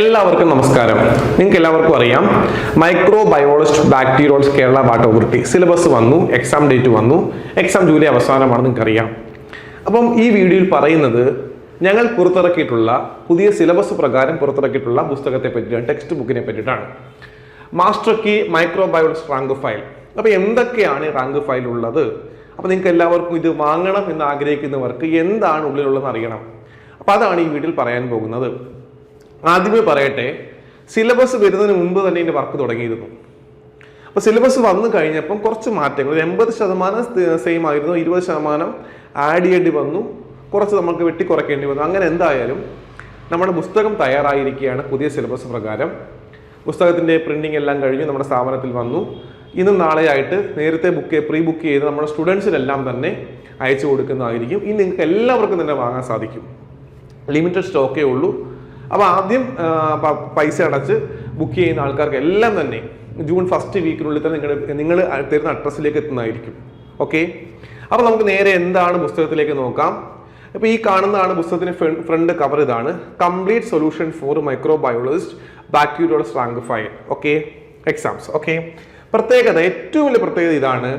എല്ലാവർക്കും നമസ്കാരം. നിങ്ങൾക്ക് എല്ലാവർക്കും അറിയാം microbiologist bacteriology Kerala Water Authority syllabus വന്നു എക്സാം ഡേറ്റ് വന്നു എക്സാം ജൂലൈ അവസാനമാണ് നിങ്ങൾക്ക് അറിയാം അപ്പം ഈ വീഡിയോയിൽ പറയുന്നത് ഞങ്ങൾ പുറത്തിറക്കിയിട്ടുള്ള പുതിയ സിലബസ് പ്രകാരം പുറത്തിറക്കിയിട്ടുള്ള പുസ്തകത്തെ പറ്റിയാണ് ടെക്സ്റ്റ് ബുക്കിനെ പറ്റിയിട്ടാണ്. Master key micro rank file അപ്പോൾ എന്തൊക്കെയാണ് റാങ്ക് ഫയൽ ഉള്ളത്? അപ്പോൾ നിങ്ങൾക്ക് എല്ലാവർക്കും ഇത് വാങ്ങണം എന്ന് ആഗ്രഹിക്കുന്നവർക്ക് എന്താണ് ഉള്ളിലുള്ളതെന്ന് അറിയണം. അപ്പോൾ അതാണ് ഈ വീട്ടിൽ പറയാൻ പോകുന്നത്. ആദ്യമേ പറയട്ടെ സിലബസ് വരുന്നതിന് മുമ്പ് തന്നെ ഇതിന്റെ വർക്ക് തുടങ്ങിയിരുന്നു. അപ്പോൾ സിലബസ് വന്നു കഴിഞ്ഞപ്പം കുറച്ച് മാറ്റങ്ങൾ എൺപത് ശതമാനം സെയിം ആയിരുന്നു ഇരുപത് ശതമാനം ആഡ് ചെയ്യേണ്ടി വന്നു കുറച്ച് നമുക്ക് വെട്ടി കുറയ്ക്കേണ്ടി വന്നു. അങ്ങനെ എന്തായാലും നമ്മുടെ പുസ്തകം തയ്യാറായിരിക്കുകയാണ് പുതിയ സിലബസ് പ്രകാരം. പുസ്തകത്തിന്റെ പ്രിന്റിംഗ് എല്ലാം കഴിഞ്ഞ് നമ്മുടെ സ്ഥാപനത്തിൽ വന്നു. ഇന്നും നാളെയായിട്ട് നേരത്തെ ബുക്ക് പ്രീ ബുക്ക് ചെയ്ത് നമ്മുടെ സ്റ്റുഡൻസിനെല്ലാം തന്നെ അയച്ചു കൊടുക്കുന്നതായിരിക്കും. ഇനി നിങ്ങൾക്ക് എല്ലാവർക്കും തന്നെ വാങ്ങാൻ സാധിക്കും. ലിമിറ്റഡ് സ്റ്റോക്കേ ഉള്ളൂ. അപ്പോൾ ആദ്യം പൈസ അടച്ച് ബുക്ക് ചെയ്യുന്ന ആൾക്കാർക്ക് എല്ലാം തന്നെ ജൂൺ ഫസ്റ്റ് വീക്കിനുള്ളിൽ തന്നെ നിങ്ങൾ നിങ്ങൾ തരുന്ന അഡ്രസ്സിലേക്ക് എത്തുന്നതായിരിക്കും. ഓക്കെ അപ്പോൾ നമുക്ക് നേരെ എന്താണ് പുസ്തകത്തിലേക്ക് നോക്കാം. അപ്പോൾ ഈ കാണുന്നതാണ് പുസ്തകത്തിന്റെ ഫ്രണ്ട് കവർ ഇതാണ്. Complete solution for microbiologist bacteriologist rank file okay exams okay പ്രത്യേകത ഏറ്റവും വലിയ പ്രത്യേകത ഇതാണ്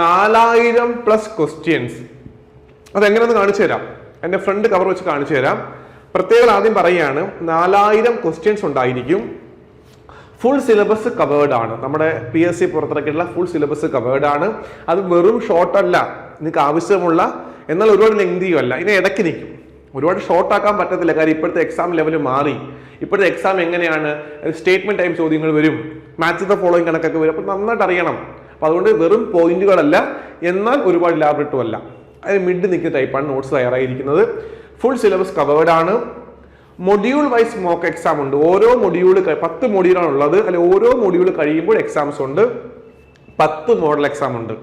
നാലായിരം പ്ലസ് ക്വസ്റ്റ്യൻസ് അതെങ്ങനെയൊന്ന് കാണിച്ചു തരാം എന്റെ ഫ്രണ്ട് കവർ വെച്ച് കാണിച്ചു തരാം പ്രത്യേകത ആദ്യം പറയുകയാണ് നാലായിരം ക്വസ്റ്റ്യൻസ് ഉണ്ടായിരിക്കും. ഫുൾ സിലബസ് കവേർഡ് ആണ്. നമ്മുടെ പി എസ് സി പുറത്തിറക്കിയിട്ടുള്ള ഫുൾ സിലബസ് കവേർഡ് ആണ്. അത് വെറും ഷോർട്ട് അല്ല. നിങ്ങൾക്ക് ആവശ്യമുള്ള എന്നാൽ ഒരുപാട് ലെങ്തിയും അല്ല. ഇനി ഇടയ്ക്ക് നിൽക്കും. ഒരുപാട് ഷോർട്ട് ആക്കാൻ പറ്റത്തില്ല. കാര്യം ഇപ്പോഴത്തെ എക്സാം ലെവൽ മാറി. ഇപ്പോഴത്തെ എക്സാം എങ്ങനെയാണ്? സ്റ്റേറ്റ്മെന്റ് ടൈം ചോദ്യങ്ങൾ വരും. മാച്ച് ദ ഫോളോയിങ് കണക്കൊക്കെ വരും. അപ്പോൾ നന്നായിട്ട് അറിയണം. അപ്പോൾ അതുകൊണ്ട് വെറും പോയിന്റുകളല്ല എന്നാൽ ഒരുപാട് ലാബ് അല്ല. അതിന് മിഡ് നിൽക്കുന്ന ടൈപ്പാണ് നോട്ട്സ് തയ്യാറായിരിക്കുന്നത് ഫുൾ സിലബസ് കവേർഡ് ആണ്. മൊഡ്യൂൾ വൈസ് മോക്ക് എക്സാം ഉണ്ട്. ഓരോ മൊഡ്യൂൾ പത്ത് മൊഡ്യൂളാണ് ഉള്ളത്. അല്ലെ ഓരോ മൊഡ്യൂൾ കഴിയുമ്പോൾ എക്സാംസ് ഉണ്ട്. പത്ത് മോഡൽ എക്സാം ഉണ്ട്.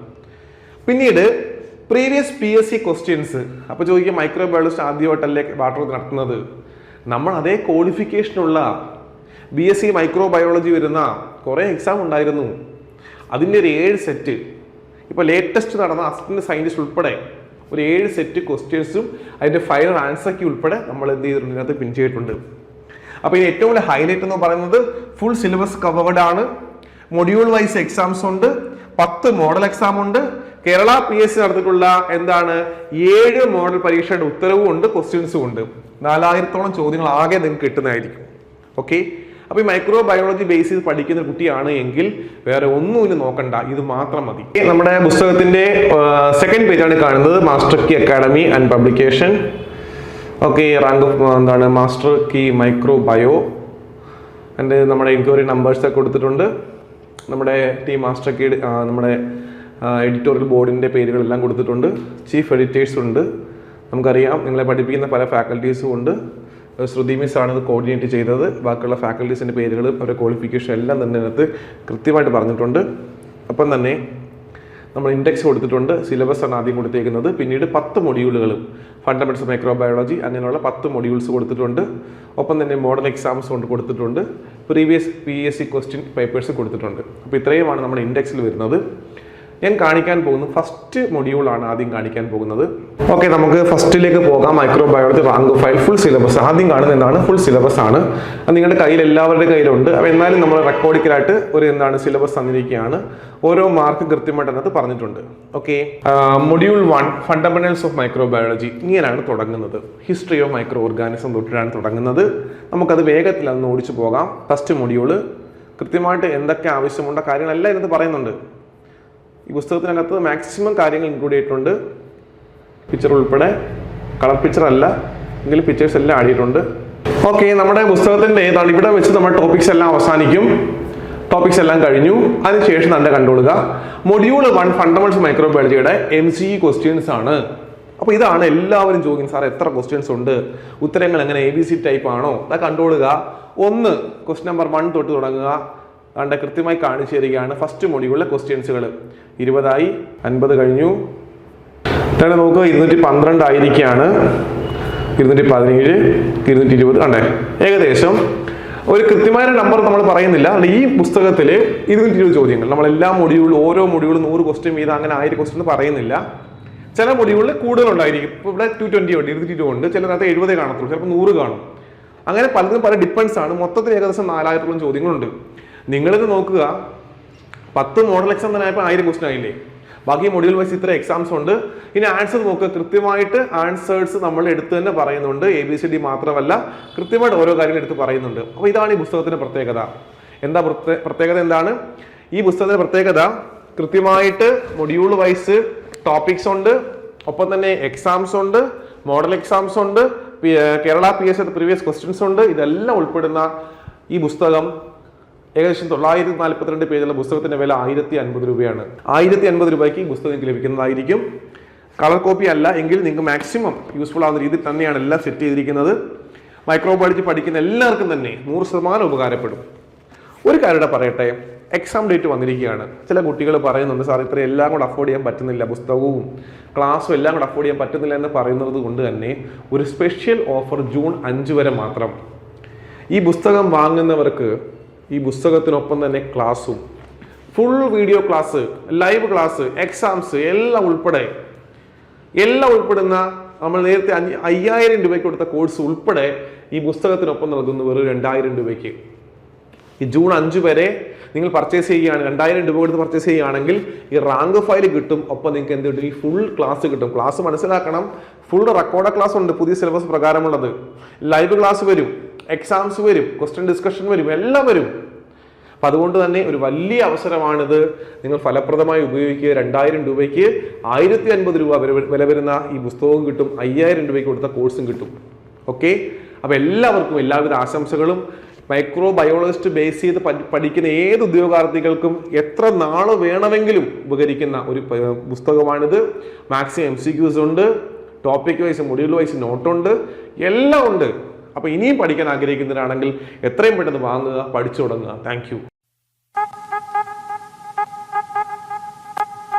പിന്നീട് previous P S C questions അപ്പോൾ ചോദിക്കുക മൈക്രോ ബയോളജിസ്റ്റ് ആദ്യമായിട്ടല്ലേ വാട്ടർ നടത്തുന്നത്? നമ്മൾ അതേ ക്വാളിഫിക്കേഷനുള്ള B S C micro biology വരുന്ന കുറേ എക്സാം ഉണ്ടായിരുന്നു. അതിന്റെ ഒരു ഏഴ് സെറ്റ് ഇപ്പോൾ ലേറ്റസ്റ്റ് നടന്ന അസിസ്റ്റന്റ് സയന്റിസ്റ്റ് ഉൾപ്പെടെ ഒരു ഏഴ് സെറ്റ് ക്വസ്റ്റ്യൻസും അതിന്റെ ഫൈനൽ ആൻസർക്ക് ഉൾപ്പെടെ നമ്മൾ എന്ത് ചെയ്തിട്ടുണ്ട് ഇതിനകത്ത് പിൻ ചെയ്തിട്ടുണ്ട്. അപ്പോൾ ഇതിന് ഏറ്റവും വലിയ ഹൈലൈറ്റ് എന്ന് പറയുന്നത് ഫുൾ സിലബസ് കവേർഡ് ആണ്. മൊഡ്യൂൾ വൈസ് എക്സാംസ് ഉണ്ട്. പത്ത് മോഡൽ എക്സാം ഉണ്ട്. കേരള പി എസ് സി നടത്തിയിട്ടുള്ള എന്താണ് ഏഴ് മോഡൽ പരീക്ഷയുടെ ഉത്തരവും ഉണ്ട് ക്വസ്റ്റ്യൻസും ഉണ്ട്. നാലായിരത്തോളം ചോദ്യങ്ങൾ ആകെ നിങ്ങൾക്ക് കിട്ടുന്നതായിരിക്കും. ഓക്കെ അപ്പൊ ഈ മൈക്രോ ബയോളജി ബേസ് ചെയ്ത് പഠിക്കുന്ന കുട്ടിയാണ് എങ്കിൽ വേറെ ഒന്നും ഇനി നോക്കണ്ട. ഇത് മാത്രം മതി. നമ്മുടെ പുസ്തകത്തിന്റെ സെക്കൻഡ് പേജ് ആണ് കാണുന്നത്. Master key academy and publication okay rank എന്താണ്? മാസ്റ്റർ കി മൈക്രോ ബയോ എന്റെ നമ്മുടെ എൻക്വയറി നമ്പേഴ്സ് ഒക്കെ കൊടുത്തിട്ടുണ്ട്. നമ്മുടെ ടീം മാസ്റ്റർ കി നമ്മുടെ എഡിറ്റോറിയൽ ബോർഡിന്റെ പേരുകളെല്ലാം കൊടുത്തിട്ടുണ്ട്. ചീഫ് എഡിറ്റേഴ്സ് ഉണ്ട്. നമുക്കറിയാം നിങ്ങളെ പഠിപ്പിക്കുന്ന പല ഫാക്കൽറ്റീസും ഉണ്ട്. ശ്രുതി മിസ്സാണ് ഇത് കോർഡിനേറ്റ് ചെയ്തത്. ബാക്കിയുള്ള ഫാക്കൽറ്റീസിന്റെ പേരുകൾ അവരുടെ ക്വാളിഫിക്കേഷൻ എല്ലാം തന്നെ അതിനകത്ത് കൃത്യമായിട്ട് പറഞ്ഞിട്ടുണ്ട്. അപ്പം തന്നെ നമ്മൾ ഇൻഡെക്സ് കൊടുത്തിട്ടുണ്ട്. സിലബസ് ആണ് ആദ്യം കൊടുത്തേക്കുന്നത്. പിന്നീട് പത്ത് മൊഡ്യൂളുകൾ ഫണ്ടമെന്റ്സ് മൈക്രോബയോളജി അങ്ങനെയുള്ള പത്ത് മൊഡ്യൂൾസ് കൊടുത്തിട്ടുണ്ട്. ഒപ്പം തന്നെ മോഡൽ എക്സാംസ് കൊണ്ട് കൊടുത്തിട്ടുണ്ട്. Previous P S C question papers കൊടുത്തിട്ടുണ്ട്. അപ്പോൾ ഇത്രയുമാണ് നമ്മുടെ ഇൻഡെക്സിൽ വരുന്നത്. ഞാൻ കാണിക്കാൻ പോകുന്നത് ഫസ്റ്റ് മൊഡ്യൂളാണ് ആദ്യം കാണിക്കാൻ പോകുന്നത്. ഓക്കെ നമുക്ക് ഫസ്റ്റിലേക്ക് പോകാം. Microbiology rank file full syllabus ആദ്യം കാണുന്ന എന്താണ് ഫുൾ സിലബസ് ആണ്. അത് നിങ്ങളുടെ കയ്യിൽ എല്ലാവരുടെ കയ്യിലുണ്ട്. അപ്പോൾ എന്നാലും നമ്മൾ റെക്കോർഡിക്കലായിട്ട് ഒരു എന്താണ് സിലബസ് തന്നിരിക്കുകയാണ്. ഓരോ മാർക്ക് കൃത്യമായിട്ട് അതിനകത്ത് പറഞ്ഞിട്ടുണ്ട്. Okay module one fundamentals of microbiology ഇങ്ങനെയാണ് തുടങ്ങുന്നത്. ഹിസ്റ്ററി ഓഫ് മൈക്രോ ഓർഗാനിസം തൊട്ടിട്ടാണ് തുടങ്ങുന്നത്. നമുക്കത് വേഗത്തിൽ അതൊന്ന് ഓടിച്ചു പോകാം. ഫസ്റ്റ് മൊഡ്യൂൾ കൃത്യമായിട്ട് എന്തൊക്കെ ആവശ്യമുണ്ട കാര്യങ്ങളെല്ലാം ഇതിനകത്ത് പറയുന്നുണ്ട്. ഈ പുസ്തകത്തിനകത്ത് മാക്സിമം കാര്യങ്ങൾ ഇൻക്ലൂഡ് ചെയ്തിട്ടുണ്ട്. പിക്ചർ ഉൾപ്പെടെ. കളർ പിക്ചർ അല്ല. എങ്കിലും പിക്ചേഴ്സ് എല്ലാം ആടിയിട്ടുണ്ട് ഓക്കെ നമ്മുടെ പുസ്തകത്തിന്റെ ഏതാണ് ഇവിടെ വെച്ച് നമ്മൾ ടോപ്പിക്സ് എല്ലാം അവസാനിക്കും. ടോപ്പിക്സ് എല്ലാം കഴിഞ്ഞു. അതിനുശേഷം നല്ല കണ്ടുകൊടുക്ക മൊഡ്യൂൾ വൺ ഫണ്ടമെന്റ്സ് മൈക്രോബയോളജിയുടെ എം സി ക്വസ്റ്റ്യൻസ് ആണ്. അപ്പോൾ ഇതാണ് എല്ലാവരും ചോദിക്കും സാർ എത്ര ക്വസ്റ്റ്യൻസ് ഉണ്ട്? ഉത്തരങ്ങൾ എങ്ങനെ എ ബി സി ടൈപ്പ് ആണോ? അത് കണ്ടുകൊടുക്കുക ഒന്ന് ക്വസ്റ്റ്യൻ നമ്പർ വൺ തൊട്ട് തുടങ്ങുക. കണ്ട കൃത്യമായി കാണിച്ചു തരികയാണ് ഫസ്റ്റ് മൊഡ്യൂളിലെ ക്വസ്റ്റ്യൻസുകൾ ഇരുപതായി അൻപത് കഴിഞ്ഞു. ഇതാണ് നോക്കുക ഇരുന്നൂറ്റി പന്ത്രണ്ട് ആയിരിക്കുകയാണ്. ഇരുന്നൂറ്റി പതിനേഴ് ഇരുന്നൂറ്റി ഇരുപത് കണ്ടേ? ഏകദേശം ഒരു കൃത്യമായ നമ്പർ നമ്മൾ പറയുന്നില്ല. അതുകൊണ്ട് ഈ പുസ്തകത്തിൽ ഇരുന്നൂറ്റി ഇരുപത് ചോദ്യങ്ങൾ. നമ്മൾ എല്ലാ മൊഡ്യൂളും ഓരോ മൊഡ്യൂളും നൂറ് ക്വസ്റ്റ്യൻ വീതം അങ്ങനെ ആയിരം ക്വസ്റ്റ്യൻ എന്ന് പറയുന്നില്ല. ചില മൊഡ്യൂളിൽ കൂടുതൽ ഉണ്ടായിരിക്കും. ഇപ്പോൾ ഇവിടെ ടു ട്വന്റി ഉണ്ട് ഇരുന്നൂറ്റി ഇരുപത് ഉണ്ട്. ചില നേരത്തെ എഴുപതേ കാണത്തുള്ളൂ. ചിലപ്പോൾ നൂറ് കാണും. അങ്ങനെ പലതും പല ഡിപ്പെൻസ് ആണ്. മൊത്തത്തിൽ ഏകദേശം നാലായിരത്തോളം ചോദ്യങ്ങളുണ്ട്. നിങ്ങളിത് നോക്കുക. പത്ത് മോഡൽ എക്സാം തന്നെ ആയപ്പോൾ ആയിരം ക്വസ്റ്റൻ ആയില്ലേ? ബാക്കി മൊഡ്യൂൾ വൈസ് ഇത്ര എക്സാംസ് ഉണ്ട്. ഇനി ആൻസർ നോക്കുക. കൃത്യമായിട്ട് ആൻസേഴ്സ് നമ്മൾ എടുത്ത് തന്നെ പറയുന്നുണ്ട്. എ ബി സി ഡി മാത്രമല്ല കൃത്യമായിട്ട് ഓരോ കാര്യങ്ങൾ എടുത്ത് പറയുന്നുണ്ട്. അപ്പോൾ ഇതാണ് ഈ പുസ്തകത്തിന്റെ പ്രത്യേകത. എന്താ പ്രത്യേകത എന്താണ്? ഈ പുസ്തകത്തിന്റെ പ്രത്യേകത കൃത്യമായിട്ട് മൊഡ്യൂൾ വൈസ് ടോപ്പിക്സ് ഉണ്ട്. ഒപ്പം തന്നെ എക്സാംസ് ഉണ്ട് മോഡൽ എക്സാംസ് ഉണ്ട് Kerala P S previous questions ഉണ്ട്. ഇതെല്ലാം ഉൾപ്പെടുന്ന ഈ പുസ്തകം ഏകദേശം തൊള്ളായിരത്തി നാൽപ്പത്തിരണ്ട് പേജുള്ള പുസ്തകത്തിന്റെ വില ആയിരത്തി അൻപത് രൂപയാണ്. ആയിരത്തി അൻപത് രൂപയ്ക്ക് ഈ പുസ്തകം നിങ്ങൾക്ക് ലഭിക്കുന്നതായിരിക്കും. കളർ കോപ്പി അല്ല എങ്കിൽ നിങ്ങൾക്ക് മാക്സിമം യൂസ്ഫുൾ ആവുന്ന രീതിയിൽ തന്നെയാണ് എല്ലാം സെറ്റ് ചെയ്തിരിക്കുന്നത്. മൈക്രോബയോളജി പഠിക്കുന്ന എല്ലാവർക്കും തന്നെ നൂറ് ശതമാനം ഉപകാരപ്പെടും. ഒരു കാര്യം പറയട്ടെ എക്സാം ഡേറ്റ് വന്നിരിക്കുകയാണ്. ചില കുട്ടികൾ പറയുന്നുണ്ട് സാർ ഇത്ര എല്ലാം കൂടെ അഫോർഡ് ചെയ്യാൻ പറ്റുന്നില്ല പുസ്തകവും ക്ലാസ്സും എല്ലാം കൂടെ അഫോർഡ് ചെയ്യാൻ പറ്റുന്നില്ല എന്ന് പറയുന്നത് കൊണ്ട് തന്നെ ഒരു സ്പെഷ്യൽ ഓഫർ ജൂൺ അഞ്ച് വരെ മാത്രം. ഈ പുസ്തകം വാങ്ങുന്നവർക്ക് ഈ പുസ്തകത്തിനൊപ്പം തന്നെ ക്ലാസ്സും. Full video class live class exams എല്ലാം ഉൾപ്പെടെ. എല്ലാം ഉൾപ്പെടുന്ന നമ്മൾ നേരത്തെ അയ്യായിരം രൂപയ്ക്ക് കൊടുത്ത കോഴ്സ് ഉൾപ്പെടെ ഈ പുസ്തകത്തിനൊപ്പം നൽകുന്നു വെറും രണ്ടായിരം രൂപയ്ക്ക്. ഈ ജൂൺ അഞ്ച് വരെ നിങ്ങൾ പർച്ചേസ് ചെയ്യുകയാണ് രണ്ടായിരം രൂപ കൊടുത്ത് പർച്ചേസ് ചെയ്യുകയാണെങ്കിൽ ഈ റാങ്ക് ഫയൽ കിട്ടും ഒപ്പം നിങ്ങൾക്ക് എന്ത് കിട്ടും? ഈ ഫുൾ ക്ലാസ് കിട്ടും. ക്ലാസ് മനസ്സിലാക്കണം. ഫുൾ റെക്കോർഡ് ക്ലാസ് ഉണ്ട് പുതിയ സിലബസ് പ്രകാരമുള്ളത്. ലൈവ് ക്ലാസ് വരും. എക്സാംസ് വരും ക്വസ്റ്റ്യൻ ഡിസ്കഷൻ വരും എല്ലാം വരും. അപ്പം അതുകൊണ്ട് തന്നെ ഒരു വലിയ അവസരമാണിത്. നിങ്ങൾ ഫലപ്രദമായി ഉപയോഗിക്കുക. രണ്ടായിരം രൂപയ്ക്ക് ആയിരത്തി അൻപത് രൂപ വില- വരുന്ന ഈ പുസ്തകവും കിട്ടും. അയ്യായിരം രൂപയ്ക്ക് കൊടുത്ത കോഴ്സും കിട്ടും. ഓക്കെ അപ്പോൾ എല്ലാവർക്കും എല്ലാവിധ ആശംസകളും. മൈക്രോ ബയോളജിസ്റ്റ് ബേസ് ചെയ്ത് പഠിക്കുന്ന ഏത് ഉദ്യോഗാർത്ഥികൾക്കും എത്ര നാൾ വേണമെങ്കിലും ഉപകരിക്കുന്ന ഒരു പുസ്തകമാണിത്. മാക്സിമം എം സി ക്യൂസ് ഉണ്ട്. ടോപ്പിക് വൈസ് മൊഡ്യൂൾ വൈസ് നോട്ടുണ്ട് എല്ലാം ഉണ്ട്. അപ്പൊ ഇനിയും പഠിക്കാൻ ആഗ്രഹിക്കുന്നവരാണെങ്കിൽ എത്രയും പെട്ടെന്ന് വാങ്ങുക പഠിച്ചു തുടങ്ങുക. താങ്ക്